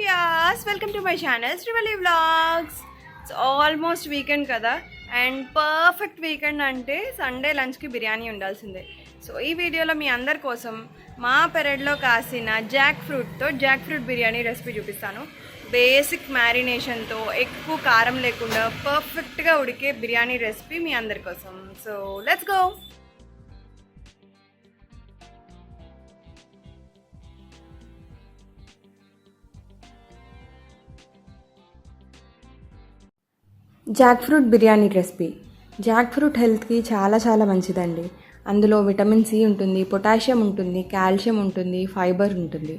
Vyas welcome to my channel Srivalli vlogs it's almost weekend కదా and perfect weekend అంటే Sunday లంచ్కి బిర్యానీ ఉండాల్సిందే so ఈ వీడియోలో మీ అందరి కోసం మా పెరడ్లో కాసిన జాక్ ఫ్రూట్తో జాక్ ఫ్రూట్ బిర్యానీ రెసిపీ చూపిస్తాను. బేసిక్ మ్యారినేషన్తో ఎక్కువ కారం లేకుండా పర్ఫెక్ట్గా ఉడికే బిర్యానీ రెసిపీ మీ అందరి కోసం. So let's go jackfruit biryani recipe. Jackfruit హెల్త్కి చాలా చాలా మంచిదండి. అందులో విటమిన్ సి ఉంటుంది పొటాషియం ఉంటుంది కాల్షియం ఉంటుంది ఫైబర్ ఉంటుంది.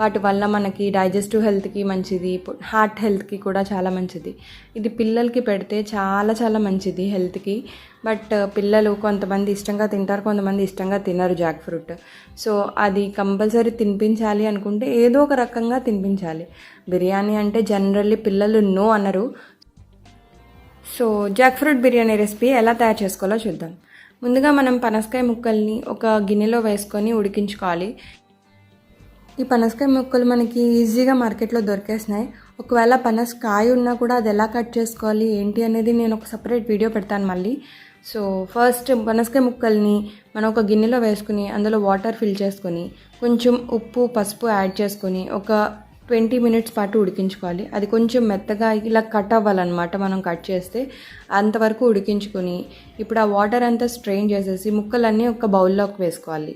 వాటి వల్ల మనకి డైజెస్టివ్ హెల్త్కి మంచిది హార్ట్ హెల్త్కి కూడా చాలా మంచిది. ఇది పిల్లలకి పెడితే చాలా చాలా మంచిది హెల్త్కి. బట్ uh, పిల్లలు కొంతమంది ఇష్టంగా తింటారు కొంతమంది ఇష్టంగా తినరు జాక్ ఫ్రూట్. సో అది కంపల్సరీ తినిపించాలి అనుకుంటే ఏదో ఒక రకంగా తినిపించాలి. బిర్యానీ అంటే జనరల్లీ పిల్లలు నో అనరు. So jackfruit biryani recipe ఎలా తయారు చేసుకోవాలో చూద్దాం. ముందుగా మనం పనసకాయ ముక్కల్ని ఒక గిన్నెలో వేసుకొని ఉడికించుకోవాలి. ఈ పనసకాయ ముక్కలు మనకి ఈజీగా మార్కెట్లో దొరికేస్తున్నాయి ఒకవేళ పనసకాయ ఉన్నా కూడా అది ఎలా కట్ చేసుకోవాలి ఏంటి అనేది నేను ఒక సపరేట్ వీడియో పెడతాను మళ్ళీ. సో ఫస్ట్ పనసకాయ ముక్కల్ని మనం ఒక గిన్నెలో వేసుకుని అందులో వాటర్ ఫిల్ చేసుకొని కొంచెం ఉప్పు పసుపు యాడ్ చేసుకొని ఒక ట్వంటీ మినిట్స్ పాటు ఉడికించుకోవాలి. అది కొంచెం మెత్తగా ఇలా కట్ అవ్వాలన్నమాట మనం కట్ చేస్తే. అంతవరకు ఉడికించుకొని ఇప్పుడు ఆ వాటర్ అంతా స్ట్రెయిన్ చేసేసి ముక్కలన్నీ ఒక బౌల్లోకి వేసుకోవాలి.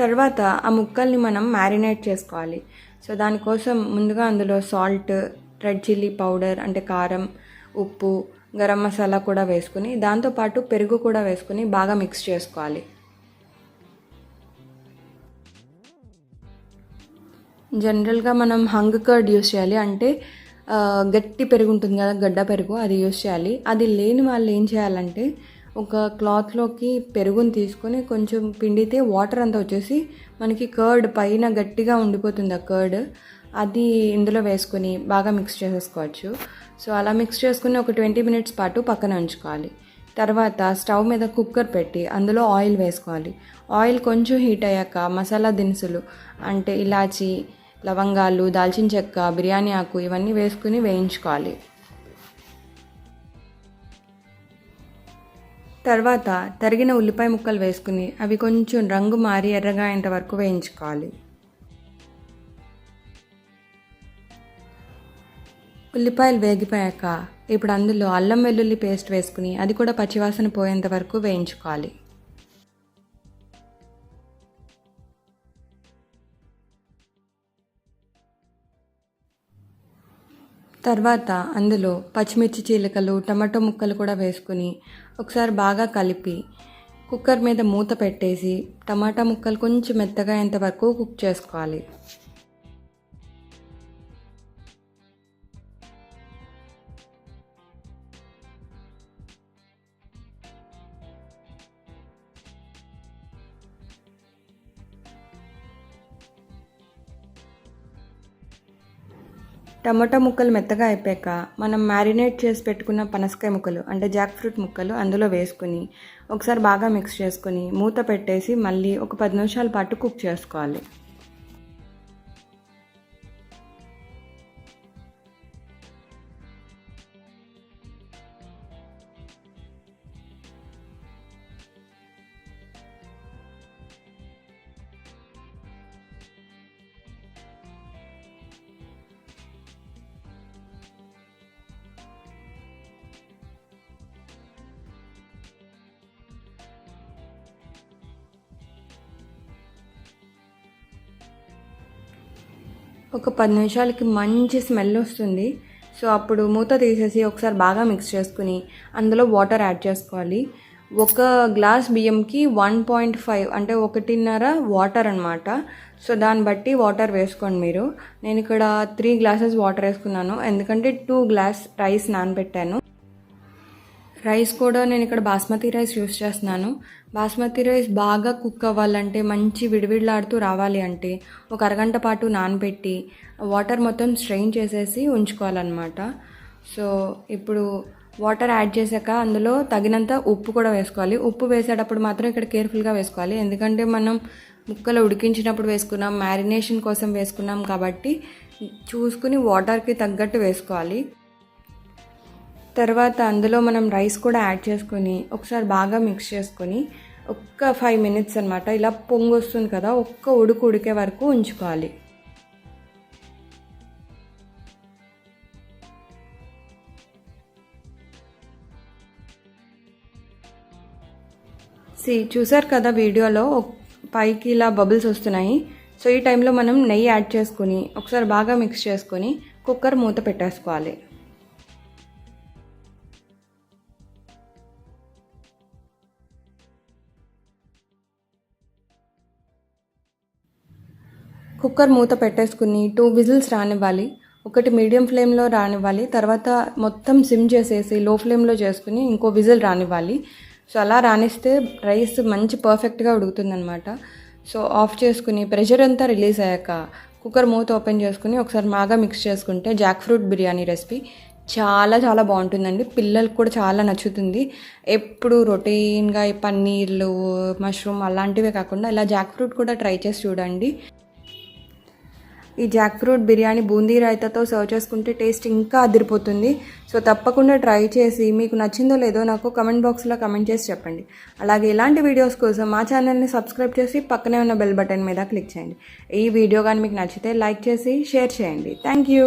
తర్వాత ఆ ముక్కల్ని మనం మ్యారినేట్ చేసుకోవాలి. సో దానికోసం ముందుగా అందులో సాల్ట్ రెడ్ చిల్లీ పౌడర్ అంటే కారం ఉప్పు గరం మసాలా కూడా వేసుకుని దాంతోపాటు పెరుగు కూడా వేసుకుని బాగా మిక్స్ చేసుకోవాలి. జనరల్గా మనం హంగ్ కర్డ్ యూస్ చేయాలి. అంటే గట్టి పెరుగు ఉంటుంది కదా గడ్డ పెరుగు అది యూస్ చేయాలి. అది లేని వాళ్ళు ఏం చేయాలంటే ఒక క్లాత్లోకి పెరుగుని తీసుకొని కొంచెం పిండితే వాటర్ అంతా వచ్చేసి మనకి కర్డ్ పైన గట్టిగా ఉండిపోతుంది ఆ కర్డ్ అది ఇందులో వేసుకొని బాగా మిక్స్ చేసేసుకోవచ్చు. సో అలా మిక్స్ చేసుకుని ఒక ట్వంటీ మినిట్స్ పాటు పక్కన ఉంచుకోవాలి. తర్వాత స్టవ్ మీద కుక్కర్ పెట్టి అందులో ఆయిల్ వేసుకోవాలి. ఆయిల్ కొంచెం హీట్ అయ్యాక మసాలా దినుసులు అంటే ఇలాచి లవంగాలు దాల్చిన చెక్క బిర్యానీ ఆకు ఇవన్నీ వేసుకుని వేయించుకోవాలి. తర్వాత తరిగిన ఉల్లిపాయ ముక్కలు వేసుకుని అవి కొంచెం రంగు మారి ఎర్రగా అయ్యేంత వరకు వేయించుకోవాలి. ఉల్లిపాయలు వేగిపోయాక ఇప్పుడు అందులో అల్లం వెల్లుల్లి పేస్ట్ వేసుకుని అది కూడా పచ్చివాసన పోయేంత వరకు వేయించుకోవాలి. తర్వాత అందులో పచ్చిమిర్చి చీలికలు టమాటో ముక్కలు కూడా వేసుకుని ఒకసారి బాగా కలిపి కుక్కర్ మీద మూత పెట్టేసి టమాటా ముక్కలు కొంచెం మెత్తగా అయ్యేంత వరకు కుక్ చేసుకోవాలి. టమాటా ముక్కలు మెత్తగా అయిపోయాక మనం మ్యారినేట్ చేసి పెట్టుకున్న పనసకాయ ముక్కలు అంటే జాక్ ఫ్రూట్ ముక్కలు అందులో వేసుకుని ఒకసారి బాగా మిక్స్ చేసుకుని మూత పెట్టేసి మళ్ళీ ఒక పది నిమిషాల పాటు కుక్ చేసుకోవాలి. ఒక పది నిమిషాలకి మంచి స్మెల్ వస్తుంది. సో అప్పుడు మూత తీసేసి ఒకసారి బాగా మిక్స్ చేసుకుని అందులో వాటర్ యాడ్ చేసుకోవాలి. ఒక గ్లాస్ బియ్యంకి వన్ పాయింట్ ఫైవ్ అంటే ఒకటిన్నర వాటర్ అనమాట సో దాన్ని బట్టి వాటర్ వేసుకోండి మీరు. నేను ఇక్కడ త్రీ గ్లాసెస్ వాటర్ వేసుకున్నాను. ఎందుకంటే టూ గ్లాస్ రైస్ నానబెట్టాను. రైస్ కూడా నేను ఇక్కడ బాస్మతి రైస్ యూస్ చేస్తున్నాను. బాస్మతి రైస్ బాగా కుక్ అవ్వాలంటే మంచి విడివిడలాడుతూ రావాలి అంటే ఒక అరగంట పాటు నానబెట్టి వాటర్ మొత్తం స్ట్రెయిన్ చేసేసి ఉంచుకోవాలన్నమాట. సో ఇప్పుడు వాటర్ యాడ్ చేశాక అందులో తగినంత ఉప్పు కూడా వేసుకోవాలి. ఉప్పు వేసేటప్పుడు మాత్రం ఇక్కడ కేర్ఫుల్గా వేసుకోవాలి. ఎందుకంటే మనం ముక్కలు ఉడికించినప్పుడు వేసుకున్నాం మ్యారినేషన్ కోసం వేసుకున్నాం కాబట్టి చూసుకుని వాటర్కి తగ్గట్టు వేసుకోవాలి. తర్వాత అందులో మనం రైస్ కూడా యాడ్ చేసుకొని ఒకసారి బాగా మిక్స్ చేసుకొని ఒక్క ఫైవ్ మినిట్స్ అనమాట ఇలా పొంగు వస్తుంది కదా ఒక్క ఉడుకు ఉడికే వరకు ఉంచుకోవాలి. సి చూసారు కదా వీడియోలో పైకి ఇలా బబుల్స్ వస్తున్నాయి. సో ఈ టైంలో మనం నెయ్యి యాడ్ చేసుకొని ఒకసారి బాగా మిక్స్ చేసుకొని కుక్కర్ మూత పెట్టేసుకోవాలి. కుక్కర్ మూత పెట్టేసుకుని టూ విజిల్స్ రానివ్వాలి. ఒకటి మీడియం ఫ్లేమ్లో రానివ్వాలి. తర్వాత మొత్తం సిమ్ చేసేసి లో ఫ్లేమ్లో చేసుకుని ఇంకో విజిల్ రానివ్వాలి. సో అలా రానిస్తే రైస్ మంచి పర్ఫెక్ట్గా ఉడుకుతుందనమాట సో ఆఫ్ చేసుకుని ప్రెషర్ అంతా రిలీజ్ అయ్యాక కుక్కర్ మూత ఓపెన్ చేసుకుని ఒకసారి బాగా మిక్స్ చేసుకుంటే జాక్ ఫ్రూట్ బిర్యానీ రెసిపీ చాలా చాలా బాగుంటుందండి. పిల్లలకు కూడా చాలా నచ్చుతుంది. ఎప్పుడు రొటీన్గా ఈ పన్నీర్లు మష్రూమ్ అలాంటివే కాకుండా ఇలా జాక్ ఫ్రూట్ కూడా ట్రై చేసి చూడండి. ఈ జాక్ ఫ్రూట్ బిర్యానీ బూందీ రైతాతో సర్వ్ చేసుకుంటే టేస్ట్ ఇంకా అదిరిపోతుంది. సో తప్పకుండా ట్రై చేసి మీకు నచ్చిందో లేదో నాకు కమెంట్ బాక్స్లో కమెంట్ చేసి చెప్పండి. అలాగే ఇలాంటి వీడియోస్ కోసం మా ఛానల్ని సబ్స్క్రైబ్ చేసి పక్కనే ఉన్న బెల్ బటన్ మీద క్లిక్ చేయండి. ఈ వీడియో కానీ మీకు నచ్చితే లైక్ చేసి షేర్ చేయండి. Thank you.